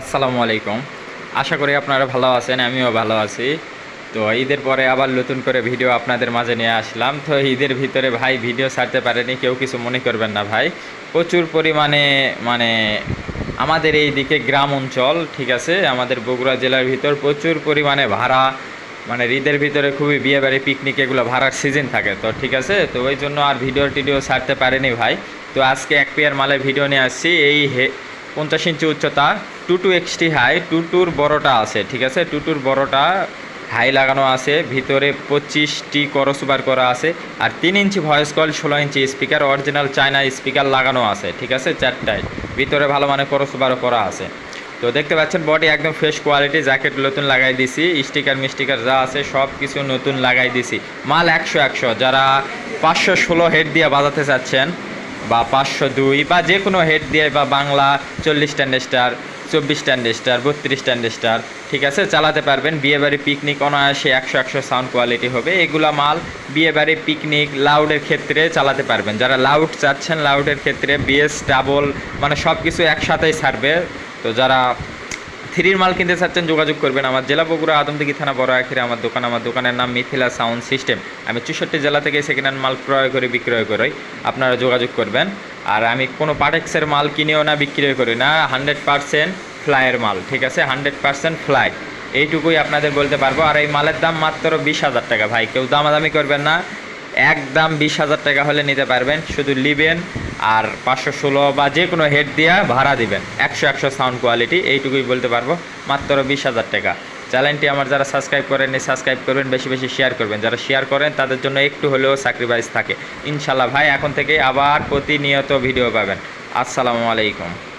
আসসালামু আলাইকুম। আশা করি আপনারা ভালো আছেন, আমিও ভালো আছি। তো ঈদের পরে আবার নতুন করে ভিডিও আপনাদের মাঝে নিয়ে আসলাম। তো ঈদের ভিতরে ভাই ভিডিও ছাড়তে পারেনি, কেউ কিছু মনে করবেন না ভাই। প্রচুর পরিমাণে মানে আমাদের এই দিকে গ্রাম অঞ্চল, ঠিক আছে? আমাদের বগুড়া জেলার ভিতর প্রচুর পরিমাণে ভাড়া মানে ঈদের ভিতরে খুবই বিয়ে বাড়ি পিকনিক এগুলো ভাড়ার সিজন থাকে, তো ঠিক আছে? তো ওই জন্য আর ভিডিও টিডিও ছাড়তে পারেনি ভাই। তো আজকে এক পেয়ার মালের ভিডিও নিয়ে আসছি, এই পঞ্চাশ ইঞ্চি উচ্চতা two two XT high two টুর বড়টা আছে, ঠিক আছে? টু টুর বড়টা হাই লাগানো আছে, ভিতরে পঁচিশটি করসবার করা আছে, আর তিন ইঞ্চি ভয়েস কল ষোলো inch speaker original China speaker লাগানো আছে, ঠিক আছে? চারটায়। ভিতরে ভালো মানে করসবারও করা আছে। তো দেখতে পাচ্ছেন বডি একদম ফ্রেশ কোয়ালিটি জ্যাকেট নতুন লাগাই দিছি স্টিকার মিস্টিকার যা আছে, সব কিছু নতুন লাগাই দিছি। মাল একশো একশো, যারা পাঁচশো ষোলো হেড দিয়ে বাজাতে চাচ্ছেন বা পাঁচশো দুই বা যে কোনো হেড দিয়ে বা বাংলা চল্লিশ টান স্টার চব্বিশ টান স্টার বত্রিশ টান স্টার ঠিক আছে? চালাতে পারবেন। বিয়েবাড়ি পিকনিক অনায়াসে একশো একশো সাউন্ড কোয়ালিটি হবে। এগুলা মাল বিয়েবাড়ি পিকনিক লাউডের ক্ষেত্রে চালাতে পারবেন। যারা লাউড চাচ্ছেন লাউডের ক্ষেত্রে বিএস ডাবল মানে সব কিছু একসাথেই ছাড়বে। তো যারা থ্রির মাল কিনতে চাচ্ছেন, যোগাযোগ করবেন আমার জেলা বগুড়া আদমদিঘি থানা বড় আখিরে, আমার দোকান, আমার দোকানের নাম মিথিলা সাউন্ড সিস্টেম। আমি চৌষট্টি জেলা থেকে সেকেন্ড হ্যান্ড মাল ক্রয় করে, বিক্রয় করি। আপনারা যোগাযোগ করবেন। আর আমি কোনো পাটেক্সের মাল কিনেও না, বিক্রয় করি না, হান্ড্রেড পারসেন্ট ফ্লাইয়ের মাল, ঠিক আছে? Hundred percent fly. এইটুকুই আপনাদের বলতে পারব। আর এই মালের দাম মাত্র বিশ হাজার টাকা। ভাই, কেউ দামাদামি করবেন না। একদম বিশ হাজার টাকা হলে নিতে পারবেন। শুধু লিবেন আর পাঁচশো ষোলো বা যে কোনো হেড দিয়ে ভাড়া দিবেন। একশো একশো সাউন্ড কোয়ালিটি, এইটুকুই বলতে পারব। মাত্র বিশ হাজার টাকা। চ্যানেলটি আমার যারা সাবস্ক্রাইব করেননি, সাবস্ক্রাইব করবেন, বেশি বেশি শেয়ার করবেন। যারা শেয়ার করেন, তাদের জন্য একটু হলেও স্যাক্রিফাইস থাকে। ইনশাল্লাহ ভাই, এখন থেকে আবার প্রতিনিয়ত ভিডিও পাবেন। আসসালামু আলাইকুম।